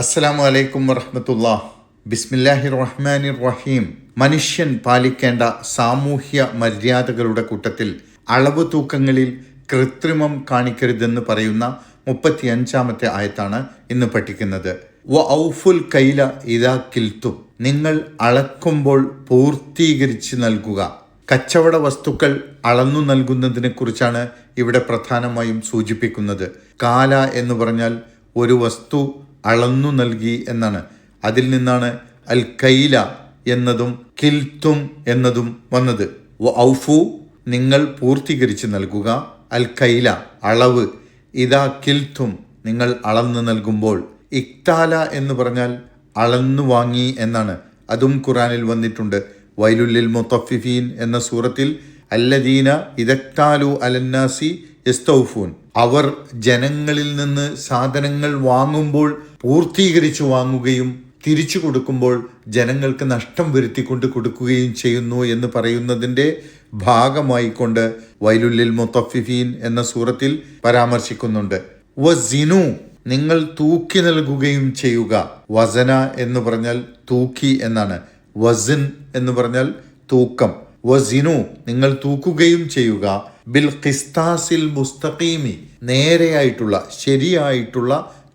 അസ്സലാമു അലൈക്കും വറഹമത്തുള്ള. ബിസ്മില്ലാഹി റഹ്മാനി റഹീം മനുഷ്യൻ പാലിക്കേണ്ട സാമൂഹ്യ മര്യാദകളുടെ കൂട്ടത്തിൽ അളവ് തൂക്കങ്ങളിൽ കൃത്രിമം കാണിക്കരുതെന്ന് പറയുന്ന മുപ്പത്തിയഞ്ചാമത്തെ ആയത്താണ് ഇന്ന് പഠിക്കുന്നത്. വ ഔഫുൽ കൈല ഇതാ കിൽത്തും നിങ്ങൾ അളക്കുമ്പോൾ പൂർത്തീകരിച്ച് നൽകുക. കച്ചവട വസ്തുക്കൾ അളന്നു നൽകുന്നതിനെ കുറിച്ചാണ് ഇവിടെ പ്രധാനമായും സൂചിപ്പിക്കുന്നത്. കാല എന്ന് പറഞ്ഞാൽ ഒരു വസ്തു അളന്നു നൽകി എന്നാണ്. അതിൽ നിന്നാണ് അൽ കൈല എന്നതും കിൽത്തും എന്നതും വന്നത്. ഔഫു നിങ്ങൾ പൂർത്തീകരിച്ച് നൽകുക. അൽ കൈല അളവ്. ഇതാ കിൽത്തും നിങ്ങൾ അളന്നു നൽകുമ്പോൾ. ഇക്താല എന്ന് പറഞ്ഞാൽ അളന്നു വാങ്ങി എന്നാണ്. അതും ഖുറാനിൽ വന്നിട്ടുണ്ട്. വൈലുല്ലിൽ മുത്തഫിഫീൻ എന്ന സൂറത്തിൽ അല്ലദീന ഇതക്താലു അലന്നാസി യസ്തൗഫൂൻ. അവർ ജനങ്ങളിൽ നിന്ന് സാധനങ്ങൾ വാങ്ങുമ്പോൾ പൂർത്തീകരിച്ചു വാങ്ങുകയും തിരിച്ചു കൊടുക്കുമ്പോൾ ജനങ്ങൾക്ക് നഷ്ടം വരുത്തിക്കൊണ്ട് കൊടുക്കുകയും ചെയ്യുന്നു എന്ന് പറയുന്നതിന്റെ ഭാഗമായിക്കൊണ്ട് വൈലുല്ലിൽ മുത്തഫിഫീൻ എന്ന സൂറത്തിൽ പരാമർശിക്കുന്നുണ്ട്. വസിനു നിങ്ങൾ തൂക്കി നൽകുകയും ചെയ്യുക. വസന എന്ന് പറഞ്ഞാൽ തൂക്കി എന്നാണ്. വസിൻ എന്ന് പറഞ്ഞാൽ തൂക്കം. വസിനു നിങ്ങൾ തൂക്കുകയും ചെയ്യുക. ബിൽ ഖിസ്താസിൽ മുസ്തഖീമി നേരെയായിട്ടുള്ള ശരിയായിട്ടുള്ള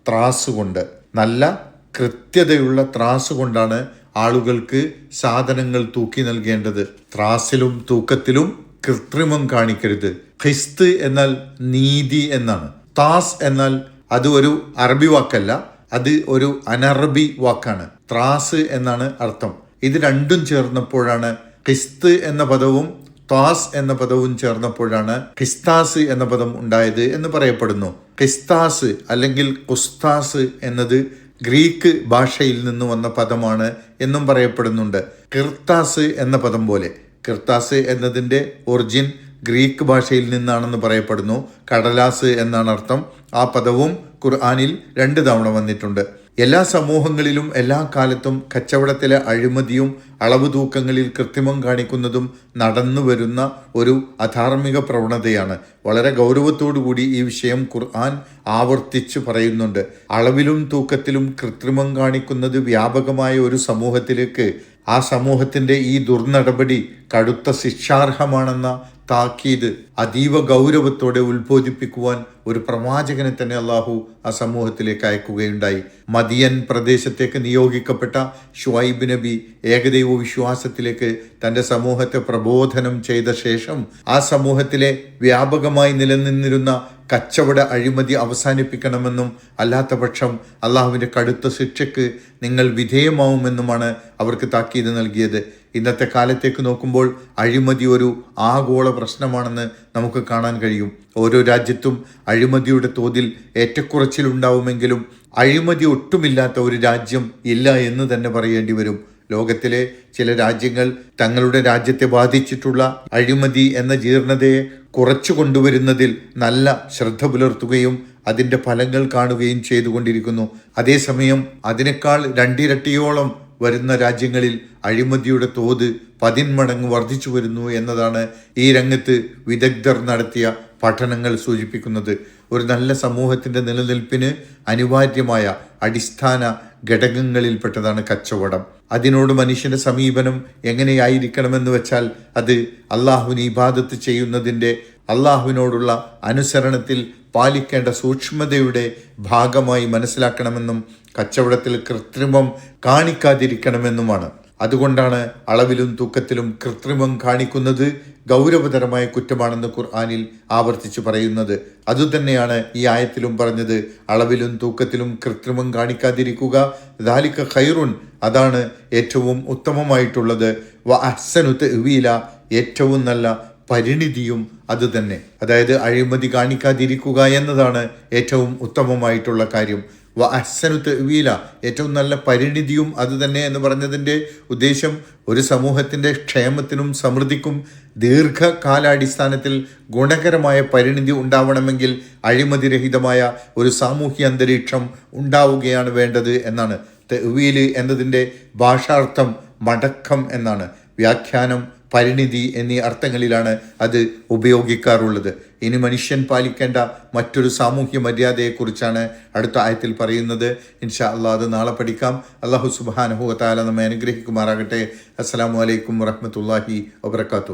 ത്രാസ് കൊണ്ട് നല്ല കൃത്യതയുള്ള ത്രാസ് കൊണ്ടാണ് ആളുകൾക്ക് സാധനങ്ങൾ തൂക്കി നൽകേണ്ടത്. ത്രാസിലും തൂക്കത്തിലും കൃത്രിമം കാണിക്കരുത്. ഖിസ്ത് എന്നാൽ നീതി എന്നാണ്. താസ് എന്നാൽ അത് ഒരു അറബി വാക്കല്ല അത് ഒരു അനറബി വാക്കാണ്. ത്രാസ് എന്നാണ് അർത്ഥം. ഇത് രണ്ടും ചേർന്നപ്പോഴാണ് ഖിസ്ത് എന്ന പദവും താസ് എന്ന പദവും ചേർന്നപ്പോഴാണ് ഖിസ്താസ് എന്ന പദം ഉണ്ടായത് എന്ന് പറയപ്പെടുന്നു. ഖിസ്താസ് അല്ലെങ്കിൽ കുസ്താസ് എന്നത് ഗ്രീക്ക് ഭാഷയിൽ നിന്ന് വന്ന പദമാണ് എന്നും പറയപ്പെടുന്നുണ്ട്. കിർത്താസ് എന്ന പദം പോലെ. കിർത്താസ് എന്നതിന്റെ ഒറിജിൻ ഗ്രീക്ക് ഭാഷയിൽ നിന്നാണെന്ന് പറയപ്പെടുന്നു. കടലാസ് എന്നാണ് അർത്ഥം. ആ പദവും ഖുർആാനിൽ രണ്ട് തവണ വന്നിട്ടുണ്ട്. എല്ലാ സമൂഹങ്ങളിലും എല്ലാ കാലത്തും കച്ചവടത്തിലെ അഴിമതിയും അളവ് തൂക്കങ്ങളിൽ കൃത്രിമം കാണിക്കുന്നതും നടന്നു വരുന്ന ഒരു അധാർമിക പ്രവണതയാണ്. വളരെ ഗൗരവത്തോടുകൂടി ഈ വിഷയം ഖുർആൻ ആവർത്തിച്ചു പറയുന്നുണ്ട്. അളവിലും തൂക്കത്തിലും കൃത്രിമം കാണിക്കുന്നത് വ്യാപകമായ ഒരു സമൂഹത്തിലേക്ക് ആ സമൂഹത്തിന്റെ ഈ ദുർനടപടി കടുത്ത ശിക്ഷാർഹമാണെന്ന താക്കീത് അതീവ ഗൗരവത്തോടെ ഉത്ബോധിപ്പിക്കുവാൻ ഒരു പ്രവാചകനെ തന്നെ അള്ളാഹു ആ സമൂഹത്തിലേക്ക് അയക്കുകയുണ്ടായി. മദിയൻ പ്രദേശത്തേക്ക് നിയോഗിക്കപ്പെട്ട ഷുവൈബ് നബി ഏകദൈവ വിശ്വാസത്തിലേക്ക് തന്റെ സമൂഹത്തെ പ്രബോധനം ചെയ്ത ശേഷം ആ സമൂഹത്തിലെ വ്യാപകമായി നിലനിന്നിരുന്ന കച്ചവട അഴിമതി അവസാനിപ്പിക്കണമെന്നും അല്ലാത്ത പക്ഷം അള്ളാഹുവിന്റെ കടുത്ത ശിക്ഷയ്ക്ക് നിങ്ങൾ വിധേയമാവുമെന്നുമാണ് അവർക്ക് താക്കീത് നൽകിയത്. ഇന്നത്തെ കാലത്തേക്ക് നോക്കുമ്പോൾ അഴിമതി ഒരു ആഗോള പ്രശ്നമാണെന്ന് നമുക്ക് കാണാൻ കഴിയും. ഓരോ രാജ്യത്തും അഴിമതിയുടെ തോതിൽ ഏറ്റക്കുറച്ചിലുണ്ടാവുമെങ്കിലും അഴിമതി ഒട്ടുമില്ലാത്ത ഒരു രാജ്യം ഇല്ല എന്ന് തന്നെ പറയേണ്ടി വരും. ലോകത്തിലെ ചില രാജ്യങ്ങൾ തങ്ങളുടെ രാജ്യത്തെ ബാധിച്ചിട്ടുള്ള അഴിമതി എന്ന ജീർണതയെ കുറച്ചു കൊണ്ടുവരുന്നതിൽ നല്ല ശ്രദ്ധ പുലർത്തുകയും അതിന്റെ ഫലങ്ങൾ കാണുകയും ചെയ്തുകൊണ്ടിരിക്കുന്നു. അതേസമയം അതിനേക്കാൾ രണ്ടിരട്ടിയോളം വരുന്ന രാജ്യങ്ങളിൽ അഴിമതിയുടെ തോത് പതിന്മടങ്ങ് വർദ്ധിച്ചു വരുന്നു എന്നതാണ് ഈ രംഗത്ത് വിദഗ്ധർ നടത്തിയ പഠനങ്ങൾ സൂചിപ്പിക്കുന്നത്. ഒരു നല്ല സമൂഹത്തിന്റെ നിലനിൽപ്പിന് അനിവാര്യമായ അടിസ്ഥാന ഘടകങ്ങളിൽപ്പെട്ടതാണ് കച്ചവടം. അതിനോട് മനുഷ്യന്റെ സമീപനം എങ്ങനെയായിരിക്കണമെന്ന് വെച്ചാൽ അത് അള്ളാഹുവിന് ഇബാദത്ത് ചെയ്യുന്നതിന്റെ അള്ളാഹുവിനോടുള്ള അനുസരണത്തിൽ പാലിക്കേണ്ട സൂക്ഷ്മതയുടെ ഭാഗമായി മനസ്സിലാക്കണമെന്നും കച്ചവടത്തിൽ കൃത്രിമം കാണിക്കാതിരിക്കണമെന്നുമാണ്. അതുകൊണ്ടാണ് അളവിലും തൂക്കത്തിലും കൃത്രിമം കാണിക്കുന്നത് ഗൗരവതരമായ കുറ്റമാണെന്ന് ഖുർആാനിൽ ആവർത്തിച്ചു പറയുന്നത്. അതുതന്നെയാണ് ഈ ആയത്തിലും പറഞ്ഞത് അളവിലും തൂക്കത്തിലും കൃത്രിമം കാണിക്കാതിരിക്കുക ദാലിക്ക ഖൈറുൻ അതാണ് ഏറ്റവും ഉത്തമമായിട്ടുള്ളത്. വ അഹ്സനുത്ത് ഇവീല ഏറ്റവും നല്ല പരിണിതിയും അതുതന്നെ അതായത് അഴിമതി കാണിക്കാതിരിക്കുക എന്നതാണ് ഏറ്റവും ഉത്തമമായിട്ടുള്ള കാര്യം. വ അസനുത്ത് വീല ഏറ്റവും നല്ല പരിണിതിയും അതുതന്നെ എന്ന് പറഞ്ഞതിന്റെ ഉദ്ദേശം ഒരു സമൂഹത്തിന്റെ ക്ഷേമത്തിനും സമൃദ്ധിക്കും ദീർഘകാലാടിസ്ഥാനത്തിൽ ഗുണകരമായ പരിണിതി ഉണ്ടാവണമെങ്കിൽ അഴിമതിരഹിതമായ ഒരു സാമൂഹ്യ അന്തരീക്ഷം ഉണ്ടാവുകയാണ് വേണ്ടത് എന്നാണ്. തെവീൽ എന്നതിന്റെ ഭാഷാർത്ഥം മടക്കം എന്നാണ്. വ്യാഖ്യാനം പരിണിതി എന്നീ അർത്ഥങ്ങളിലാണ് അത് ഉപയോഗിക്കാറുള്ളത്. ഇനി മനുഷ്യൻ പാലിക്കേണ്ട മറ്റൊരു സാമൂഹ്യ മര്യാദയെക്കുറിച്ചാണ് അടുത്ത ആയത്തിൽ പറയുന്നത്. ഇൻഷാ അള്ളാഹ് അത് നാളെ പഠിക്കാം. അള്ളാഹു സുബാനഹു താല നമ്മെ അനുഗ്രഹിക്കുമാറാകട്ടെ. അസ്സാം വലൈക്കും വറഹമത്തല്ലാഹി വബർക്കാത്തു